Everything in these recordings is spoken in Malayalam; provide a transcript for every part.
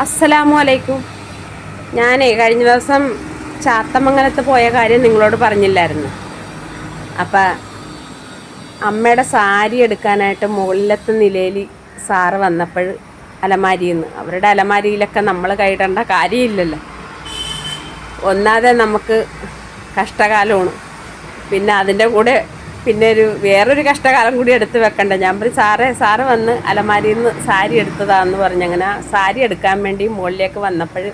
അസ്സലാമു അലൈക്കും. ഞാനേ കഴിഞ്ഞ ദിവസം ചാത്തമംഗലത്ത് പോയ കാര്യം നിങ്ങളോട് പറഞ്ഞില്ലായിരുന്നു. അപ്പം അമ്മയുടെ സാരി എടുക്കാനായിട്ട് മുകളിലത്തെ നിലയിൽ സാറ് വന്നപ്പോൾ അലമാരിയിൽ നിന്ന് അവരുടെ അലമാരിയിലൊക്കെ നമ്മൾ കൈയിടേണ്ട കാര്യമില്ലല്ലോ. ഒന്നാതെ നമുക്ക് കഷ്ടകാലമാണ്. പിന്നെ അതിന്റെ കൂടെ പിന്നെ ഒരു വേറൊരു കഷ്ടകാലം കൂടി എടുത്ത് വെക്കണ്ട. ഞാൻ പറയും സാറേ സാറ് വന്ന് അലമാരിയിൽ നിന്ന് സാരി എടുത്തതാന്ന് പറഞ്ഞ് അങ്ങനെ സാരി എടുക്കാൻ വേണ്ടി മുകളിലേക്ക് വന്നപ്പോൾ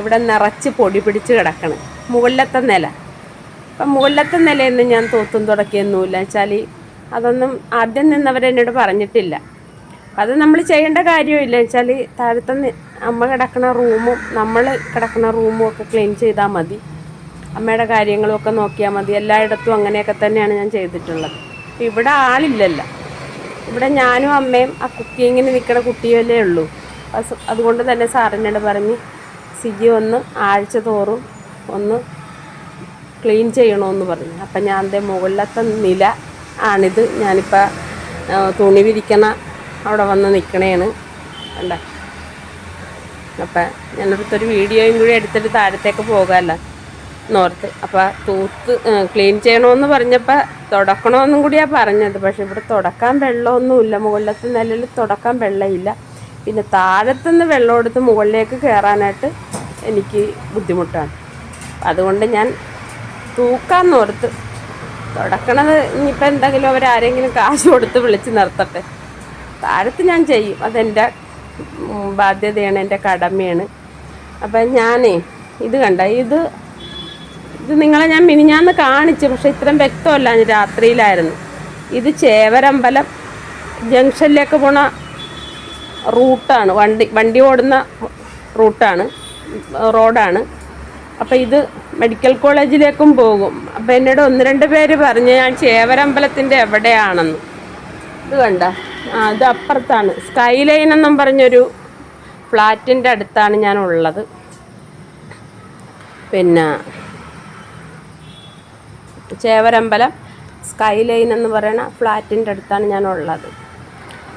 ഇവിടെ നിറച്ച് പൊടി പിടിച്ച് കിടക്കണം. മുകളിലത്തെ നില. അപ്പം മുകളിലത്തെ നിലയൊന്നും ഞാൻ തൂത്തും തുടക്കിയൊന്നുമില്ല. വെച്ചാൽ അതൊന്നും ആദ്യം നിന്നവരെന്നോട് പറഞ്ഞിട്ടില്ല. അത് നമ്മൾ ചെയ്യേണ്ട കാര്യമില്ല വെച്ചാൽ താഴത്തെ അമ്മ കിടക്കുന്ന റൂമും നമ്മൾ കിടക്കുന്ന റൂമും ഒക്കെ ക്ലീൻ ചെയ്താൽ മതി. അമ്മയുടെ കാര്യങ്ങളൊക്കെ നോക്കിയാൽ മതി. എല്ലായിടത്തും അങ്ങനെയൊക്കെ തന്നെയാണ് ഞാൻ ചെയ്തിട്ടുള്ളത്. ഇവിടെ ആളില്ലല്ലോ. ഇവിടെ ഞാനും അമ്മയും ആ കുക്കിങ്ങിന് നിൽക്കുന്ന കുട്ടിയല്ലേ ഉള്ളൂ. അതുകൊണ്ട് തന്നെ സാറിനോട് പറഞ്ഞ് സിജി ഒന്ന് ആഴ്ച തോറും ഒന്ന് ക്ലീൻ ചെയ്യണമെന്ന് പറഞ്ഞു. അപ്പം ഞാൻ എന്റെ മുകളിലത്തെ നില ആണിത്. ഞാനിപ്പോൾ തുണി വിരിക്കണ അവിടെ വന്ന് നിൽക്കണേണ് കണ്ട? അപ്പം ഞാനടുത്തൊരു വീഡിയോയും കൂടി എടുത്തിട്ട് താഴത്തേക്ക് പോകാമല്ലോ നോർത്ത്. അപ്പോൾ തൂത്ത് ക്ലീൻ ചെയ്യണമെന്ന് പറഞ്ഞപ്പോൾ തുടക്കണമെന്നും കൂടിയാണ് പറഞ്ഞത്. പക്ഷെ ഇവിടെ തുടക്കാൻ വെള്ളമൊന്നുമില്ല. മുകളിലത്തെ നിലയിൽ തുടക്കാൻ വെള്ളമില്ല പിന്നെ താഴത്തുനിന്ന് വെള്ളം എടുത്ത് മുകളിലേക്ക് കയറാനായിട്ട് എനിക്ക് ബുദ്ധിമുട്ടാണ്. അതുകൊണ്ട് ഞാൻ തൂക്കാൻ നോർത്ത്. തുടക്കണത് ഇനിയിപ്പോൾ എന്തെങ്കിലും അവരാരെങ്കിലും കാശ് കൊടുത്ത് വിളിച്ച് നിർത്തട്ടെ. താഴത്ത് ഞാൻ ചെയ്യും. അതെന്റെ ബാധ്യതയാണ്. എന്റെ കടമയാണ്. അപ്പം ഞാനേ ഇത് കണ്ട ഇത് ഇത് നിങ്ങളെ ഞാൻ മിനിഞ്ഞാന്ന് കാണിച്ചു പക്ഷെ ഇത്രയും വ്യക്തമല്ല. രാത്രിയിലായിരുന്നു. ഇത് ചേവരമ്പലം ജംഗ്ഷനിലേക്ക് പോണ റൂട്ടാണ്. വണ്ടി വണ്ടി ഓടുന്ന റൂട്ടാണ്. റോഡാണ്. അപ്പോൾ ഇത് മെഡിക്കൽ കോളേജിലേക്കും പോകും. അപ്പോൾ എന്നോട് ഒന്ന് രണ്ട് പേര് പറഞ്ഞു ഞാൻ ചേവരമ്പലത്തിന്റെ എവിടെയാണെന്ന്. ഇത് കണ്ട? ആ ഇത് അപ്പുറത്താണ്. സ്കൈ ലൈൻ എന്നും പറഞ്ഞൊരു ഫ്ലാറ്റിന്റെ അടുത്താണ് ഞാൻ ഉള്ളത് പിന്നെ ചേവരമ്പലം സ്കൈ ലൈൻ എന്ന് പറയുന്ന ഫ്ലാറ്റിന്റെ അടുത്താണ് ഞാൻ ഉള്ളത്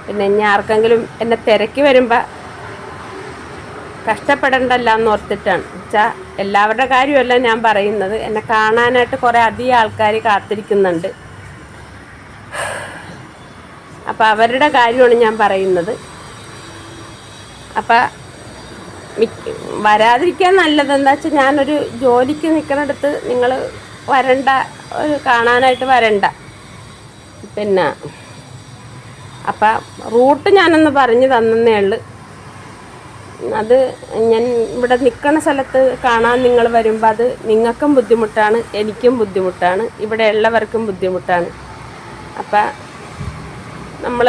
പിന്നെ ഇനി ആർക്കെങ്കിലും എന്നെ തിരക്കി വരുമ്പോൾ കഷ്ടപ്പെടണ്ടല്ല എന്ന് ഓർത്തിട്ടാണ്. വെച്ചാൽ എല്ലാവരുടെ കാര്യമല്ല ഞാൻ പറയുന്നത്. എന്നെ കാണാനായിട്ട് കുറേ അധികം ആൾക്കാർ കാത്തിരിക്കുന്നുണ്ട്. അപ്പോൾ അവരുടെ കാര്യമാണ് ഞാൻ പറയുന്നത്. അപ്പം വരാതിരിക്കാൻ നല്ലത് എന്താ വെച്ചാൽ ഞാനൊരു ജോലിക്ക് നിൽക്കുന്നിടത്ത് നിങ്ങൾ വരണ്ട. ഒരു കാണാനായിട്ട് വരണ്ട. പിന്നെ അപ്പം റൂട്ട് ഞാനൊന്ന് പറഞ്ഞു തന്നേ ഉള്ളു. അത് ഞാൻ ഇവിടെ നിൽക്കുന്ന സ്ഥലത്ത് കാണാൻ നിങ്ങൾ വരുമ്പോൾ അത് നിങ്ങൾക്കും ബുദ്ധിമുട്ടാണ് എനിക്കും ബുദ്ധിമുട്ടാണ് ഇവിടെ ഉള്ളവർക്കും ബുദ്ധിമുട്ടാണ്. അപ്പം നമ്മൾ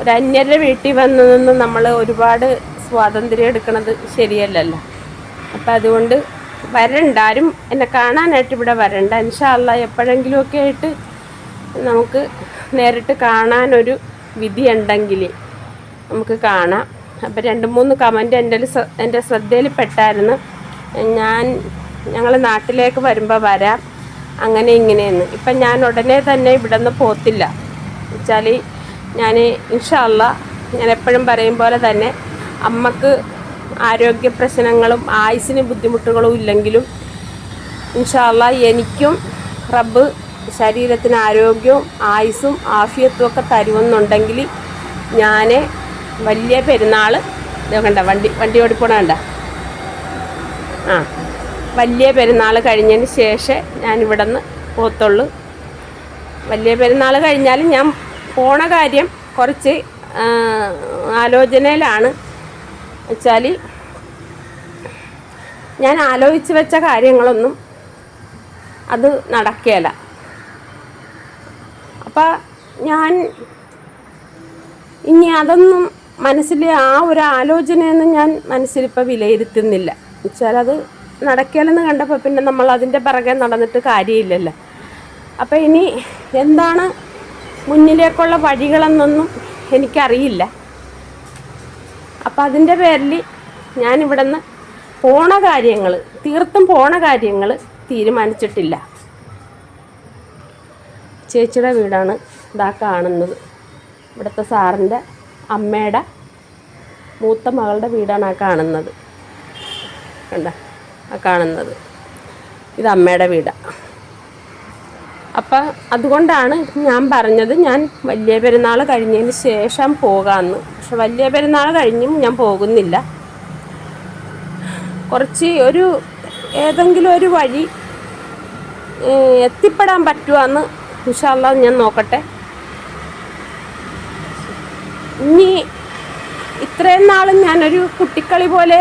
ഒരു അന്യരുടെ വീട്ടിൽ വന്ന് നിന്ന് നമ്മൾ ഒരുപാട് സ്വാതന്ത്ര്യം എടുക്കുന്നത് ശരിയല്ലല്ലോ. അപ്പം അതുകൊണ്ട് വരണ്ട ആരും എന്നെ കാണാനായിട്ട് ഇവിടെ വരണ്ട. ഇൻഷാല്ല എപ്പോഴെങ്കിലുമൊക്കെ ആയിട്ട് നമുക്ക് നേരിട്ട് കാണാനൊരു വിധി ഉണ്ടെങ്കിൽ നമുക്ക് കാണാം. അപ്പോൾ രണ്ട് മൂന്ന് കമന്റ് എന്റെ എന്റെ ശ്രദ്ധയിൽ പെട്ടായിരുന്നു. ഞാൻ ഞങ്ങൾ നാട്ടിലേക്ക് വരുമ്പോൾ വരാം. അങ്ങനെ ഇങ്ങനെയെന്ന്. ഇപ്പം ഞാൻ ഉടനെ തന്നെ ഇവിടെ നിന്ന് പോത്തില്ല. വെച്ചാൽ ഞാൻ ഇൻഷാല്ല ഞാൻ എപ്പോഴും പറയും പോലെ തന്നെ അമ്മയ്ക്ക് ആരോഗ്യ പ്രശ്നങ്ങളും ആയുസിന് ബുദ്ധിമുട്ടുകളും ഇല്ലെങ്കിലും ഇൻഷാല്ല എനിക്കും റബ്ബ് ശരീരത്തിന് ആരോഗ്യവും ആയുസ്സും ആഫിയത്തും ഒക്കെ തരുമെന്നുണ്ടെങ്കിൽ ഞാൻ വലിയ പെരുന്നാൾ കണ്ട വണ്ടി വണ്ടി ഓടിപ്പോണ കണ്ട? ആ വലിയ പെരുന്നാൾ കഴിഞ്ഞതിന് ശേഷം ഞാൻ ഇവിടെ നിന്ന് പോത്തുള്ളൂ വലിയ പെരുന്നാൾ കഴിഞ്ഞാൽ ഞാൻ പോണ കാര്യം കുറച്ച് ആലോചനയിലാണ്. വെച്ചാൽ ഞാൻ ആലോചിച്ച് വെച്ച കാര്യങ്ങളൊന്നും അത് നടക്കുകയില്ല അപ്പം ഞാൻ ഇനി അതൊന്നും മനസ്സിൽ ആ ഒരു ആലോചനയൊന്നും ഞാൻ മനസ്സിലിപ്പോൾ വിലയിരുത്തുന്നില്ല. വെച്ചാൽ അത് നടക്കുകയില്ലെന്ന് കണ്ടപ്പോൾ പിന്നെ നമ്മൾ അതിന്റെ പിറകെ നടന്നിട്ട് കാര്യമില്ലല്ലോ. അപ്പോൾ ഇനി എന്താണ് മുന്നിലേക്കുള്ള വഴികളെന്നൊന്നും എനിക്കറിയില്ല. അപ്പം അതിന്റെ പേരിൽ ഞാനിവിടെ നിന്ന് പോണ കാര്യങ്ങൾ തീർത്തും പോണ കാര്യങ്ങൾ തീരുമാനിച്ചിട്ടില്ല. ചേച്ചിയുടെ വീടാണ് ഇതാ കാണുന്നത്. ഇവിടുത്തെ സാറിന്റെ അമ്മയുടെ മൂത്ത മകളുടെ വീടാണ് ആ കാണുന്നത്. കണ്ട? ആ കാണുന്നത്. ഇത് അമ്മയുടെ വീടാണ് അപ്പം അതുകൊണ്ടാണ് ഞാൻ പറഞ്ഞത് ഞാൻ വലിയ പെരുന്നാൾ കഴിഞ്ഞതിന് ശേഷം പോകാമെന്ന് പക്ഷെ വലിയ പെരുന്നാൾ കഴിഞ്ഞും ഞാൻ പോകുന്നില്ല. കുറച്ച് ഒരു ഏതെങ്കിലും ഒരു വഴി എത്തിപ്പെടാൻ പറ്റുമെന്ന് ഇൻഷാല്ല ഞാൻ നോക്കട്ടെ. ഇനി ഇത്രയും നാളും ഞാനൊരു കുട്ടിക്കളി പോലെ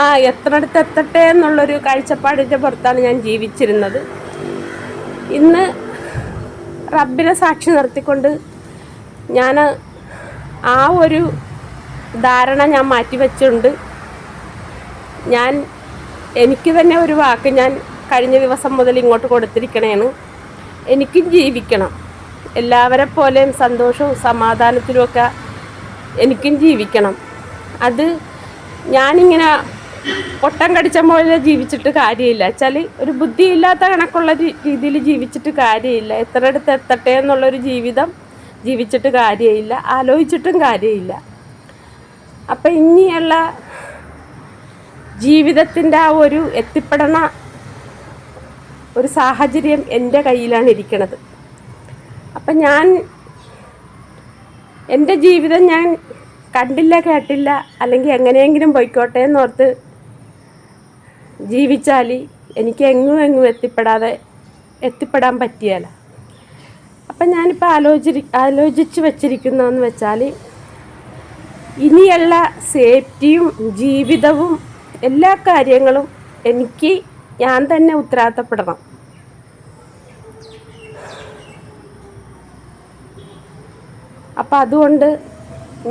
ആ എത്രടത്ത് എത്തട്ടെ എന്നുള്ളൊരു കാഴ്ചപ്പാടിന്റെ പുറത്താണ് ഞാൻ ജീവിച്ചിരുന്നത്. ഇന്ന് റബ്ബിനെ സാക്ഷി നിർത്തിക്കൊണ്ട് ഞാൻ ആ ഒരു ധാരണ ഞാൻ മാറ്റിവെച്ചുണ്ട് ഞാൻ എനിക്ക് തന്നെ ഒരു വാക്ക് ഞാൻ കഴിഞ്ഞ ദിവസം മുതൽ ഇങ്ങോട്ട് കൊടുത്തിരിക്കണേണ്. എനിക്കും ജീവിക്കണം. എല്ലാവരെ പോലെയും സന്തോഷവും സമാധാനത്തിലുമൊക്കെ എനിക്കും ജീവിക്കണം. അത് ഞാനിങ്ങനെ പൊട്ടം കടിച്ച പോലെ ജീവിച്ചിട്ട് കാര്യമില്ല. വെച്ചാൽ ഒരു ബുദ്ധിയില്ലാത്ത കണക്കുള്ള രീതിയിൽ ജീവിച്ചിട്ട് കാര്യമില്ല. എത്ര അടുത്ത് എത്തട്ടെ എന്നുള്ളൊരു ജീവിതം ജീവിച്ചിട്ട് കാര്യമില്ല. ആലോചിച്ചിട്ടും കാര്യമില്ല. അപ്പം ഇനിയുള്ള ജീവിതത്തിന്റെ ആ ഒരു എത്തിപ്പെടണ ഒരു സാഹചര്യം എന്റെ കയ്യിലാണ് ഇരിക്കണത്. അപ്പം ഞാൻ എന്റെ ജീവിതം ഞാൻ കണ്ടില്ല കേട്ടില്ല അല്ലെങ്കിൽ എങ്ങനെയെങ്കിലും പോയിക്കോട്ടെ എന്നോർത്ത് ജീവിച്ചാൽ എനിക്ക് എങ്ങും എങ്ങും എത്തിപ്പെടാതെ എത്തിപ്പെടാൻ പറ്റിയല്ല അപ്പം ഞാനിപ്പോൾ ആലോചി ആലോചിച്ച് വച്ചിരിക്കുന്നതെന്ന് വെച്ചാൽ ഇനിയുള്ള സേഫ്റ്റിയും ജീവിതവും എല്ലാ കാര്യങ്ങളും എനിക്ക് ഞാൻ തന്നെ ഉത്തരവാദിത്തപ്പെടണം. അപ്പം അതുകൊണ്ട്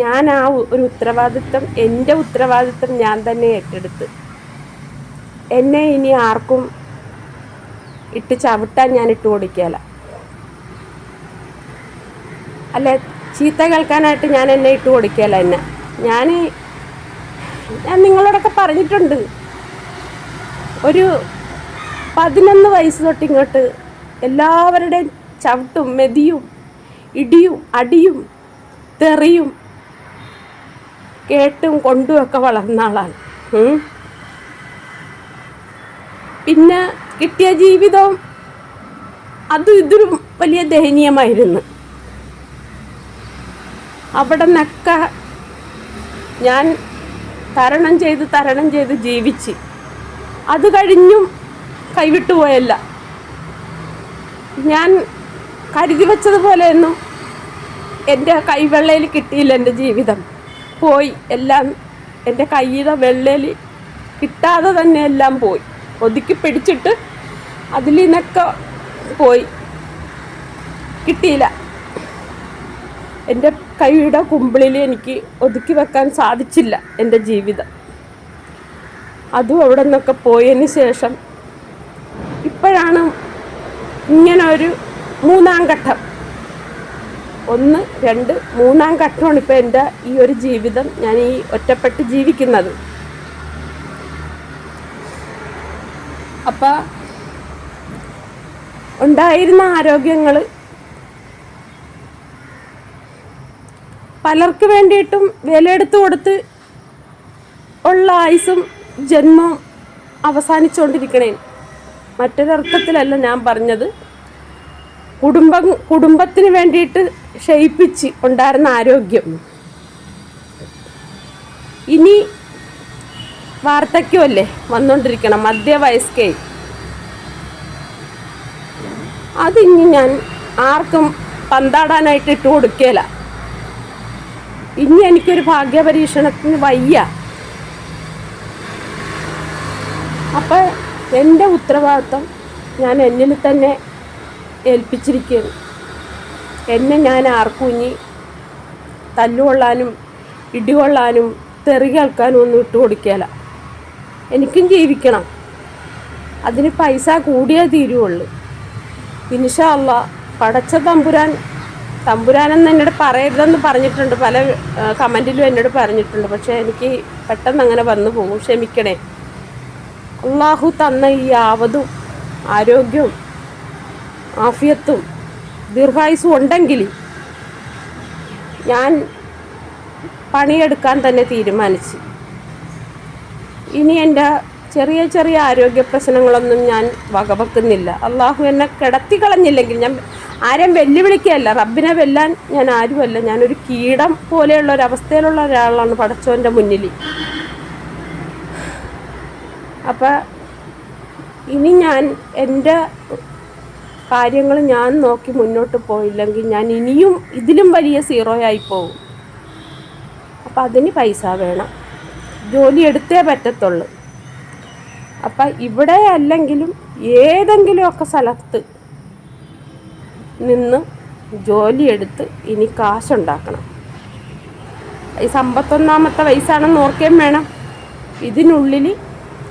ഞാൻ ആ ഒരു ഉത്തരവാദിത്തം എന്റെ ഉത്തരവാദിത്തം ഞാൻ തന്നെ ഏറ്റെടുത്ത്. എന്നെ ഇനി ആർക്കും ഇട്ട് ചവിട്ടാൻ ഞാൻ ഇട്ട് കൊടുക്കുകയില്ല. അല്ല ചീത്ത കേൾക്കാനായിട്ട് ഞാൻ എന്നെ ഇട്ട് കൊടുക്കുകയില്ല എന്നെ. ഞാൻ ഞാൻ നിങ്ങളോടൊക്കെ പറഞ്ഞിട്ടുണ്ട്. ഒരു പതിനൊന്ന് വയസ്സ് തൊട്ട് ഇങ്ങോട്ട് എല്ലാവരുടെയും ചവിട്ടും മെതിയും ഇടിയും അടിയും തെറിയും കേട്ടും കൊണ്ടുമൊക്കെ വളർന്ന ആളാണ്. പിന്നെ കിട്ടിയ ജീവിതം അതും ഇതൊരു വലിയ ദയനീയമായിരുന്നു. അവിടെ നിന്നൊക്കെ ഞാൻ തരണം ചെയ്ത് തരണം ചെയ്ത് ജീവിച്ച്. അത് കഴിഞ്ഞും കൈവിട്ടു പോയല്ല. ഞാൻ കരുതി വെച്ചതുപോലെയൊന്നും എന്റെ കൈവെള്ളയിൽ കിട്ടിയില്ല എന്റെ ജീവിതം. പോയി എല്ലാം എന്റെ കയ്യിലെ വെള്ളയിൽ കിട്ടാതെ തന്നെ എല്ലാം പോയി. ഒതുക്കി പിടിച്ചിട്ട് അതിൽ നിന്നൊക്കെ പോയി. കിട്ടിയില്ല. എന്റെ കൈയുടെ കുമ്പിളിൽ എനിക്ക് ഒതുക്കി വെക്കാൻ സാധിച്ചില്ല എന്റെ ജീവിതം. അതും അവിടെ നിന്നൊക്കെ പോയതിന് ശേഷം ഇപ്പോഴാണ് ഇങ്ങനെ ഒരു മൂന്നാം ഘട്ടം. ഒന്ന് രണ്ട് മൂന്നാം ഘട്ടമാണ് ഇപ്പോൾ എന്റെ ഈ ഒരു ജീവിതം ഞാൻ ഈ ഒറ്റപ്പെട്ട് ജീവിക്കുന്നത്. അപ്പം ഉണ്ടായിരുന്ന ആരോഗ്യങ്ങൾ പലർക്ക് വേണ്ടിയിട്ടും വിലയെടുത്ത് കൊടുത്ത് ഉള്ള ആയുസും ജന്മവും അവസാനിച്ചുകൊണ്ടിരിക്കണേ മറ്റൊരർത്ഥത്തിലല്ല ഞാൻ പറഞ്ഞത്. കുടുംബം കുടുംബത്തിന് വേണ്ടിയിട്ട് ക്ഷയിപ്പിച്ച് ഉണ്ടായിരുന്ന ആരോഗ്യം. ഇനി വാർദ്ധക്യമല്ലേ വന്നുകൊണ്ടിരിക്കണം മധ്യവയസ്കേ. അതിനി ഞാൻ ആർക്കും പന്താടാനായിട്ട് ഇട്ട് കൊടുക്കേല. ഇനി എനിക്കൊരു ഭാഗ്യപരീക്ഷണത്തിന് വയ്യ. അപ്പം എന്റെ ഉത്തരവാദിത്വം ഞാൻ എന്നിൽ തന്നെ ഏൽപ്പിച്ചിരിക്കുകയാണ്. എന്നെ ഞാൻ ആർക്കും ഇനി തല്ലുകൊള്ളാനും ഇടികൊള്ളാനും തെറി കേൾക്കാനും ഒന്നും ഇട്ട് കൊടുക്കുകയില്ല എനിക്കും ജീവിക്കണം. അതിന് പൈസ കൂടിയേ തീരുവുള്ളൂ. ഇൻഷാല്ല പടച്ച തമ്പുരാൻ തമ്പുരാനെന്ന് എന്നോട് പറയരുതെന്ന് പറഞ്ഞിട്ടുണ്ട്. പല കമന്റിലും എന്നോട് പറഞ്ഞിട്ടുണ്ട്. പക്ഷേ എനിക്ക് പെട്ടെന്ന് അങ്ങനെ വന്നു പോകും. ക്ഷമിക്കണേ. അള്ളാഹു തന്ന ഈ ആവതും ആരോഗ്യവും ആഫിയത്തും ദീർഘായുസും ഉണ്ടെങ്കിൽ ഞാൻ പണിയെടുക്കാൻ തന്നെ തീരുമാനിച്ചു. ഇനി എന്റെ ചെറിയ ചെറിയ ആരോഗ്യ പ്രശ്നങ്ങളൊന്നും ഞാൻ വകവെക്കുന്നില്ല. അള്ളാഹു എന്നെ കിടത്തി കളഞ്ഞില്ലെങ്കിൽ ഞാൻ ആരെയും വെല്ലുവിളിക്കുകയല്ല. റബ്ബിനെ വെല്ലാൻ ഞാൻ ആരുമല്ല. ഞാനൊരു കീടം പോലെയുള്ള ഒരു അവസ്ഥയിലുള്ള ഒരാളാണ് പടച്ചോന്റെ മുന്നിൽ. അപ്പം ഇനി ഞാൻ എന്റെ കാര്യങ്ങൾ ഞാൻ നോക്കി മുന്നോട്ട് പോയില്ലെങ്കിൽ ഞാൻ ഇനിയും ഇതിലും വലിയ സീറോയായി പോകും അപ്പം അതിന് പൈസ വേണം. ജോലി എടുത്തേ പറ്റത്തുള്ളൂ. അപ്പം ഇവിടെ അല്ലെങ്കിലും ഏതെങ്കിലുമൊക്കെ സ്ഥലത്ത് നിന്ന് ജോലിയെടുത്ത് ഇനി കാശുണ്ടാക്കണം. ഈ സമ്പത്തൊന്നാമത്തെ വയസ്സാണെന്ന് ഓർക്കുകയും വേണം. ഇതിനുള്ളിൽ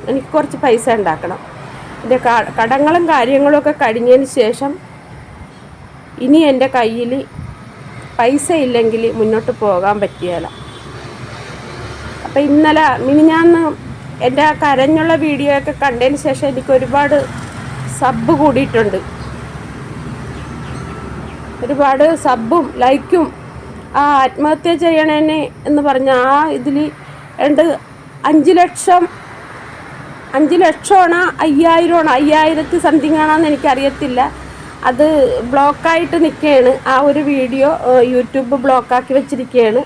എനിക്ക് കുറച്ച് പൈസ ഉണ്ടാക്കണം. എന്റെ കടങ്ങളും കാര്യങ്ങളും ഒക്കെ കഴിഞ്ഞതിന് ശേഷം ഇനി എന്റെ കയ്യിൽ പൈസ ഇല്ലെങ്കിൽ മുന്നോട്ട് പോകാൻ പറ്റിയല്ല അപ്പം ഇന്നലെ മിനിഞ്ഞാന്ന് എന്റെ ആ കരഞ്ഞുള്ള വീഡിയോ ഒക്കെ കണ്ടതിന് ശേഷം എനിക്ക് ഒരുപാട് സബ് കൂടിയിട്ടുണ്ട്. ഒരുപാട് സബും ലൈക്കും ആ ആത്മഹത്യ ചെയ്യണേനെ എന്ന് പറഞ്ഞ ആ ഇതിൽ രണ്ട് അഞ്ച് ലക്ഷം അഞ്ച് ലക്ഷമാണോ അയ്യായിരമാണോ അയ്യായിരത്തി സംതിങ് ആണോന്ന് എനിക്കറിയത്തില്ല. അത് ബ്ലോക്കായിട്ട് നിൽക്കുകയാണ് ആ ഒരു വീഡിയോ യൂട്യൂബ് ബ്ലോക്കാക്കി വെച്ചിരിക്കുകയാണ്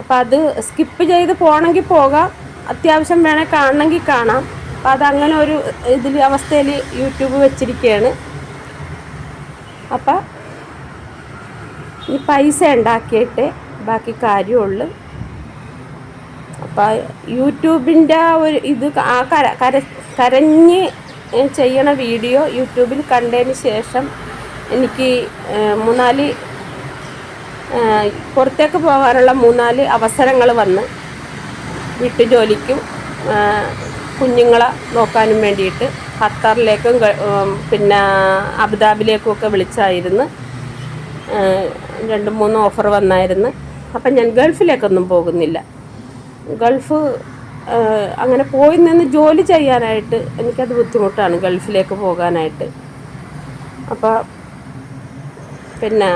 അപ്പോൾ അത് സ്കിപ്പ് ചെയ്ത് പോകണമെങ്കിൽ പോകാം. അത്യാവശ്യം വേണേൽ കാണണമെങ്കിൽ കാണാം. അപ്പം അതങ്ങനെ ഒരു ഇതിൽ അവസ്ഥയിൽ യൂട്യൂബ് വെച്ചിരിക്കുകയാണ് അപ്പം ഈ പൈസ ഉണ്ടാക്കിയിട്ട് ബാക്കി കാര്യമുള്ളൂ അപ്പം യൂട്യൂബിന്റെ ആ ഒരു ഇത് ആ കര കര കരഞ്ഞ് ചെയ്യണ വീഡിയോ യൂട്യൂബിൽ കണ്ടതിന് ശേഷം എനിക്ക് മൂന്നാൽ പുറത്തേക്ക് പോകാനുള്ള മൂന്നാൽ അവസരങ്ങൾ വന്ന് വീട്ടുജോലിക്കും കുഞ്ഞുങ്ങളെ നോക്കാനും വേണ്ടിയിട്ട് ഖത്തറിലേക്കും പിന്നെ അബുദാബിലേക്കും ഒക്കെ വിളിച്ചായിരുന്നു. രണ്ട് മൂന്ന് ഓഫർ വന്നായിരുന്നു. അപ്പം ഞാൻ ഗൾഫിലേക്കൊന്നും പോകുന്നില്ല. ഗൾഫ് അങ്ങനെ പോയി നിന്ന് ജോലി ചെയ്യാനായിട്ട് എനിക്കത് ബുദ്ധിമുട്ടാണ് ഗൾഫിലേക്ക് പോകാനായിട്ട്. അപ്പോൾ പിന്നെ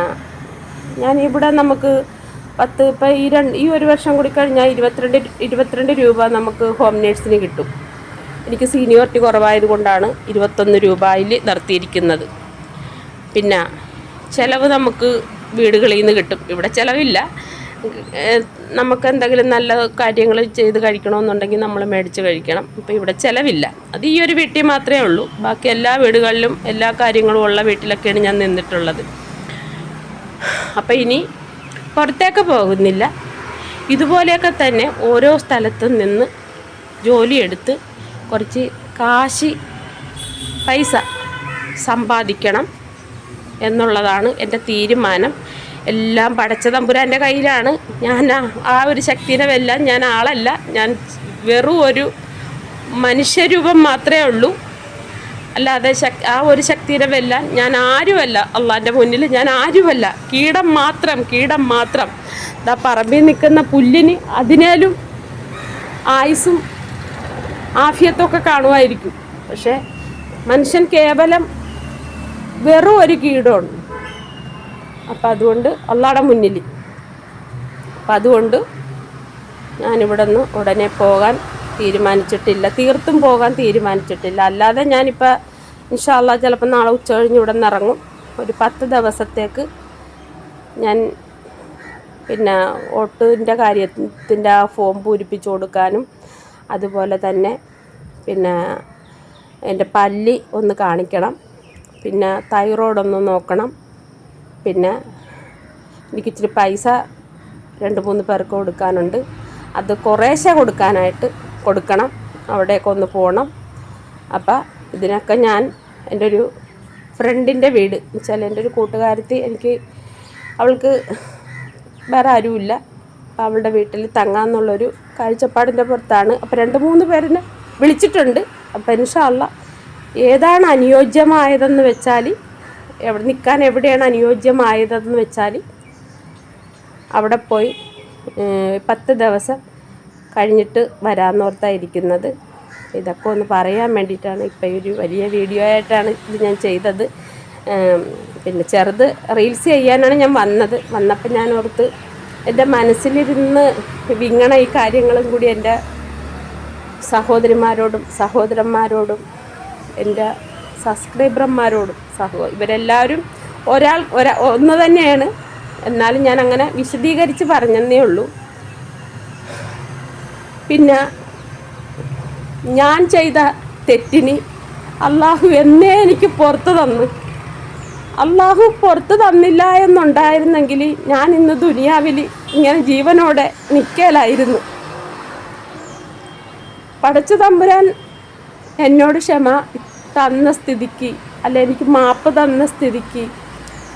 ഞാൻ ഇവിടെ നമുക്ക് പത്ത് ഇപ്പം ഈ രണ്ട് ഈ ഒരു വർഷം കൂടി കഴിഞ്ഞാൽ ഇരുപത്തിരണ്ട് ഇരുപത്തിരണ്ട് രൂപ നമുക്ക് ഹോം നേഴ്സിന് കിട്ടും. എനിക്ക് സീനിയോറിറ്റി കുറവായത് കൊണ്ടാണ് ഇരുപത്തൊന്ന് രൂപയിൽ നിർത്തിയിരിക്കുന്നത്. പിന്നെ ചിലവ് നമുക്ക് വീടുകളിൽ നിന്ന് കിട്ടും. ഇവിടെ ചിലവില്ല. നമുക്ക് എന്തെങ്കിലും നല്ല കാര്യങ്ങൾ ചെയ്ത് കഴിക്കണമെന്നുണ്ടെങ്കിൽ നമ്മൾ മേടിച്ച് കഴിക്കണം. ഇപ്പോൾ ഇവിടെ ചിലവില്ല. അത് ഈ ഒരു വീട്ടിൽ മാത്രമേ ഉള്ളൂ. ബാക്കി എല്ലാ വീടുകളിലും എല്ലാ കാര്യങ്ങളും ഉള്ള വീട്ടിലൊക്കെയാണ് ഞാൻ നിന്നിട്ടുള്ളത്. അപ്പോൾ ഇനി പുറത്തേക്ക് പോകുന്നില്ല. ഇതുപോലെയൊക്കെ തന്നെ ഓരോ സ്ഥലത്തും നിന്ന് ജോലിയെടുത്ത് കുറച്ച് കാശി പൈസ സമ്പാദിക്കണം എന്നുള്ളതാണ് എന്റെ തീരുമാനം. എല്ലാം പടച്ച തമ്പുരാന്റെ കയ്യിലാണ്. ഞാൻ ആ ഒരു ശക്തിനെ വെല്ലാൻ ഞാൻ ആളല്ല. ഞാൻ വെറും ഒരു മനുഷ്യരൂപം മാത്രമേ ഉള്ളൂ. അല്ലാതെ ശക് ആ ഒരു ശക്തിയുടെ വെല്ലാൻ ഞാൻ ആരുമല്ല അള്ളാന്റെ മുന്നിൽ. ഞാൻ ആരുമല്ല. കീടം മാത്രം കീടം മാത്രം. ദാ പറമ്പിൽ നിൽക്കുന്ന പുല്ലിന് അതിനേലും ആയുസും ആഫിയത്തൊക്കെ കാണുമായിരിക്കും. പക്ഷേ മനുഷ്യൻ കേവലം വെറും ഒരു കീടമാണ്. അപ്പം അതുകൊണ്ട് അള്ളാടെ മുന്നിൽ. അപ്പം അതുകൊണ്ട് ഞാനിവിടെ നിന്ന് ഉടനെ പോകാൻ തീരുമാനിച്ചിട്ടില്ല. തീർത്തും പോകാൻ തീരുമാനിച്ചിട്ടില്ല. അല്ലാതെ ഞാനിപ്പോൾ ഇൻഷാല്ല ചിലപ്പോൾ നാളെ ഉച്ച കഴിഞ്ഞ് ഇവിടെ നിന്ന് ഇറങ്ങും. ഒരു പത്ത് ദിവസത്തേക്ക് ഞാൻ പിന്നെ ഓട്ടിന്റെ കാര്യത്തിന്റെ ആ ഫോം പൂരിപ്പിച്ചു കൊടുക്കാനും അതുപോലെ തന്നെ പിന്നെ എന്റെ പല്ലി ഒന്ന് കാണിക്കണം. പിന്നെ തൈറോയ്ഡ് ഒന്ന് നോക്കണം. പിന്നെ എനിക്ക് ഇച്ചിരി പൈസ രണ്ട് മൂന്ന് പേർക്ക് കൊടുക്കാനുണ്ട്. അത് കുറേശ്ശെ കൊടുക്കാനായിട്ട് കൊടുക്കണം. അവിടെയൊക്കെ ഒന്ന് പോകണം അപ്പം ഇതിനൊക്കെ ഞാൻ എന്റെ ഒരു ഫ്രണ്ടിന്റെ വീട്. വെച്ചാൽ എന്റെ ഒരു കൂട്ടുകാരത്തി എനിക്ക് അവൾക്ക് വേറെ ആരുമില്ല. അപ്പം അവളുടെ വീട്ടിൽ തങ്ങാമെന്നുള്ളൊരു കാഴ്ചപ്പാടിന്റെ പുറത്താണ്. അപ്പം രണ്ട് മൂന്ന് പേരിനെ വിളിച്ചിട്ടുണ്ട്. അപ്പം ഇൻഷാല്ല ഏതാണ് അനുയോജ്യമായതെന്ന് വെച്ചാൽ എവിടെ നിൽക്കാൻ എവിടെയാണ് അനുയോജ്യമായതെന്ന് വെച്ചാൽ അവിടെ പോയി പത്ത് ദിവസം കഴിഞ്ഞിട്ട് വരാമെന്നോർത്താണ് ഇരിക്കുന്നത് ഇതൊക്കെ ഒന്ന് പറയാൻ വേണ്ടിയിട്ടാണ് ഇപ്പോൾ ഒരു വലിയ വീഡിയോ ആയിട്ടാണ് ഇത് ഞാൻ ചെയ്തത്. പിന്നെ ചെറുത് റീൽസ് ചെയ്യാനാണ് ഞാൻ വന്നത്. വന്നപ്പോൾ ഞാൻ ഓർത്ത് എന്റെ മനസ്സിലിരുന്ന് വിങ്ങണ ഈ കാര്യങ്ങളും കൂടി എന്റെ സഹോദരിമാരോടും സഹോദരന്മാരോടും എന്റെ സബ്സ്ക്രൈബർമാരോടും സഹോ ഇവരെല്ലാവരും ഒരാൾ ഒരാ ഒന്ന് തന്നെയാണ്. എന്നാലും ഞാൻ അങ്ങനെ വിശദീകരിച്ച് പറഞ്ഞതേ ഉള്ളൂ. പിന്നെ ഞാൻ ചെയ്ത തെറ്റിന് അള്ളാഹു എന്നേ എനിക്ക് പുറത്തു തന്നു. അള്ളാഹു പുറത്തു തന്നില്ല എന്നുണ്ടായിരുന്നെങ്കിൽ ഞാൻ ഇന്ന് ദുനിയാവിൽ ഇങ്ങനെ ജീവനോടെ നിൽക്കലായിരുന്നു. പടച്ചു തമ്പുരാൻ എന്നോട് ക്ഷമ തന്ന സ്ഥിതിക്ക് അല്ല എനിക്ക് മാപ്പ് തന്ന സ്ഥിതിക്ക്.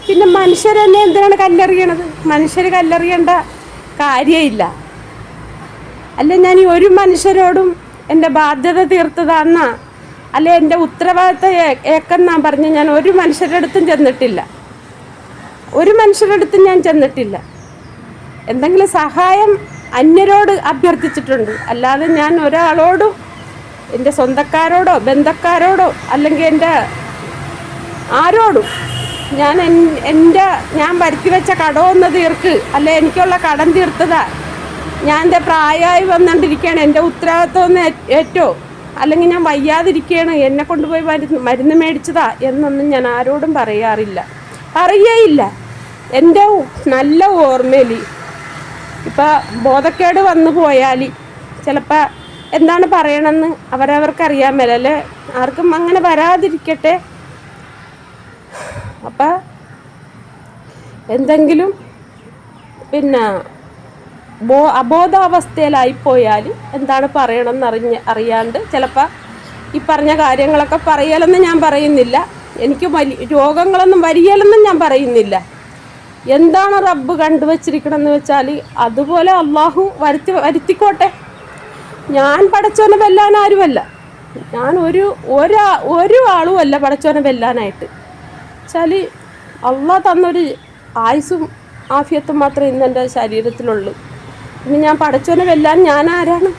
പിന്നെ മനുഷ്യരെന്നെ എന്തിനാണ് കല്ലെറിയണത്? മനുഷ്യർ കല്ലെറിയേണ്ട കാര്യമില്ല അല്ല ഞാൻ ഈ ഒരു മനുഷ്യരോടും എന്റെ ബാധ്യത തീർത്തതാന്നാ. അല്ലെ എന്റെ ഉത്തരവാദിത്ത ഏക്കെന്നാ പറഞ്ഞ് ഞാൻ ഒരു മനുഷ്യരുടെ അടുത്തും ചെന്നിട്ടില്ല. ഒരു മനുഷ്യരുടെ അടുത്തും ഞാൻ ചെന്നിട്ടില്ല. എന്തെങ്കിലും സഹായം അന്യരോട് അഭ്യർത്ഥിച്ചിട്ടുണ്ട്. അല്ലാതെ ഞാൻ ഒരാളോടും എന്റെ സ്വന്തക്കാരോടോ ബന്ധക്കാരോടോ അല്ലെങ്കിൽ എന്റെ ആരോടും ഞാൻ എൻ- എന്റെ ഞാൻ വരുത്തി വെച്ച കടമൊന്ന് തീർക്ക്. അല്ലെ എനിക്കുള്ള കടം തീർത്തതാ. ഞാൻ എന്റെ പ്രായമായി വന്നുകൊണ്ടിരിക്കുകയാണ് എന്റെ ഉത്തരവാദിത്വം ഒന്ന് ഏ- ഏറ്റോ. അല്ലെങ്കിൽ ഞാൻ വയ്യാതിരിക്കുകയാണ് എന്നെ കൊണ്ടുപോയി മരുന്ന് മരുന്ന് മേടിച്ചതാ എന്നൊന്നും ഞാൻ ആരോടും പറയാറില്ല. പറയുകയില്ല എന്റെ നല്ല ഓർമ്മയിൽ ഇപ്പം ബോധക്കേട് വന്നു പോയാൽ ചിലപ്പോൾ എന്താണ് പറയണമെന്ന് അവരവർക്ക് അറിയാൻ മേലല്ലേ ആർക്കും അങ്ങനെ വരാതിരിക്കട്ടെ. അപ്പം എന്തെങ്കിലും പിന്നെ ബോ അബോധാവസ്ഥയിലായിപ്പോയാൽ എന്താണ് പറയണമെന്ന് അറിഞ്ഞ് അറിയാണ്ട് ചിലപ്പോൾ ഈ പറഞ്ഞ കാര്യങ്ങളൊക്കെ പറയലെന്ന് ഞാൻ പറയുന്നില്ല. എനിക്ക് വലിയ രോഗങ്ങളൊന്നും വരികയില്ലെന്നും ഞാൻ പറയുന്നില്ല. എന്താണ് റബ്ബ് കണ്ടുവച്ചിരിക്കണമെന്ന് വെച്ചാൽ അതുപോലെ അള്ളാഹു വരുത്തി വരുത്തിക്കോട്ടെ. ഞാൻ പടച്ചോനെ വെല്ലാൻ ആരുമല്ല. ഞാൻ ഒരു ഒരാ ഒരു ആളുമല്ല പടച്ചോനെ വെല്ലാനായിട്ട്. വെച്ചാൽ അള്ളാഹ് തന്നൊരു ആയുസും ആഫിയത്തും മാത്രമേ ഇന്ന് എന്റെ ശരീരത്തിലുള്ളൂ. പിന്നെ ഞാൻ പടച്ചോനെ വെല്ലാൻ ഞാൻ ആരാണ്?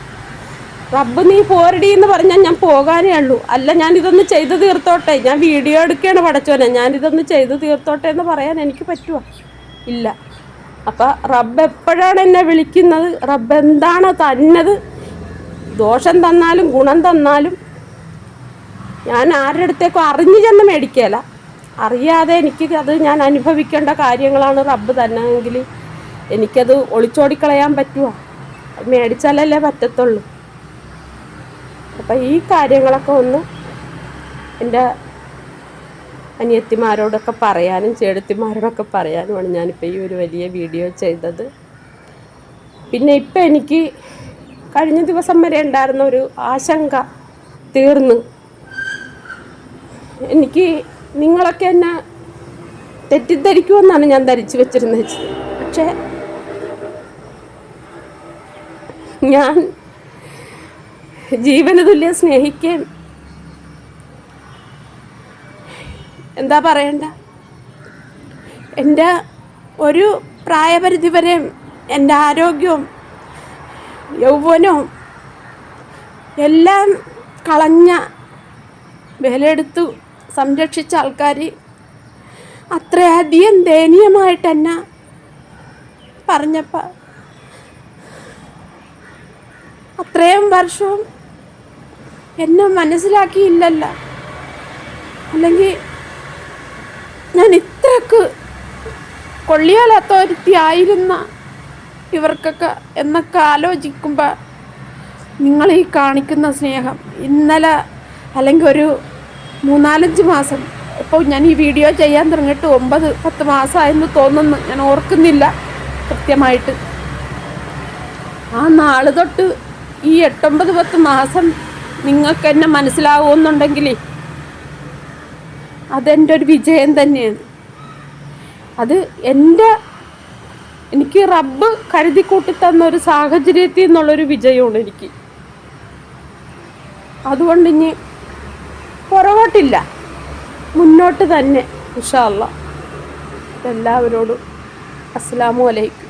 റബ്ബ് നീ പോരടി എന്ന് പറഞ്ഞാൽ ഞാൻ പോകാനേ ഉള്ളൂ. അല്ല ഞാൻ ഇതൊന്ന് ചെയ്തു തീർത്തോട്ടെ? ഞാൻ വീഡിയോ എടുക്കുകയാണ് പടച്ചോനെ. ഞാൻ ഇതൊന്ന് ചെയ്തു തീർത്തോട്ടെ എന്ന് പറയാൻ എനിക്ക് പറ്റുമോ? ഇല്ല. അപ്പം റബ്ബ് എപ്പോഴാണ് എന്നെ വിളിക്കുന്നത്? റബ്ബ് എന്താണ് തന്നത്? ദോഷം തന്നാലും ഗുണം തന്നാലും ഞാൻ ആരുടെ അടുത്തേക്കും അറിഞ്ഞു ചെന്ന് മേടിക്കല അറിയാതെ എനിക്ക് അത് ഞാൻ അനുഭവിക്കേണ്ട കാര്യങ്ങളാണ് റബ്ബ് തന്നെങ്കിൽ എനിക്കത് ഒളിച്ചോടിക്കളയാൻ പറ്റുമോ മേടിച്ചാലല്ലേ പറ്റത്തുള്ളൂ. അപ്പം ഈ കാര്യങ്ങളൊക്കെ ഒന്ന് എന്റെ അനിയത്തിമാരോടൊക്കെ പറയാനും ചേടത്തിമാരോടൊക്കെ പറയാനുമാണ് ഞാനിപ്പോൾ ഈ ഒരു വലിയ വീഡിയോ ചെയ്തത്. പിന്നെ ഇപ്പം എനിക്ക് കഴിഞ്ഞ ദിവസം വരെ ഉണ്ടായിരുന്ന ഒരു ആശങ്ക തീർന്നു. എനിക്ക് നിങ്ങളൊക്കെ എന്നെ തെറ്റിദ്ധരിക്കുമെന്നാണ് ഞാൻ ധരിച്ചു വെച്ചിരുന്നത്. പക്ഷേ ഞാൻ ജീവനതുല്യം സ്നേഹിക്കാൻ എന്താ പറയണ്ട? എന്റെ ഒരു പ്രായപരിധി വരെ എന്റെ ആരോഗ്യവും യൗവനവും എല്ലാം കളഞ്ഞ വിലയെടുത്തു സംരക്ഷിച്ച ആൾക്കാർ അത്രയധികം ദയനീയമായിട്ട് എന്നെ പറഞ്ഞപ്പോൾ അത്രയും വർഷവും എന്നെ മനസ്സിലാക്കിയില്ലല്ല. അല്ലെങ്കിൽ ഞാൻ ഇത്രക്ക് കൊള്ളിയാലാത്ത ഒരുത്തി ആയിരുന്ന ഇവർക്കൊക്കെ എന്നൊക്കെ ആലോചിക്കുമ്പോൾ നിങ്ങൾ ഈ കാണിക്കുന്ന സ്നേഹം ഇന്നലെ അല്ലെങ്കിൽ ഒരു മൂന്നാലഞ്ച് മാസം ഇപ്പോൾ ഞാൻ ഈ വീഡിയോ ചെയ്യാൻ തുടങ്ങിയിട്ട് ഒമ്പത് പത്ത് മാസമായെന്ന് തോന്നുന്നു. ഞാൻ ഓർക്കുന്നില്ല കൃത്യമായിട്ട്. ആ നാൾ തൊട്ട് ഈ എട്ടൊമ്പത് പത്ത് മാസം നിങ്ങൾക്ക് എന്നെ മനസ്സിലാവുമെന്നുണ്ടെങ്കിൽ അതെന്റെ ഒരു വിജയം തന്നെയാണ്. അത് എന്റെ എനിക്ക് റബ്ബ് കരുതി കൂട്ടി തന്ന ഒരു സാഹചര്യത്തിൽ നിന്നുള്ളൊരു വിജയമാണ് എനിക്ക്. അതുകൊണ്ട് ഇനി പുറകോട്ടില്ല. മുന്നോട്ട് തന്നെ അല്ലാ എല്ലാവരോടും അസ്സലാമു അലൈക്കും.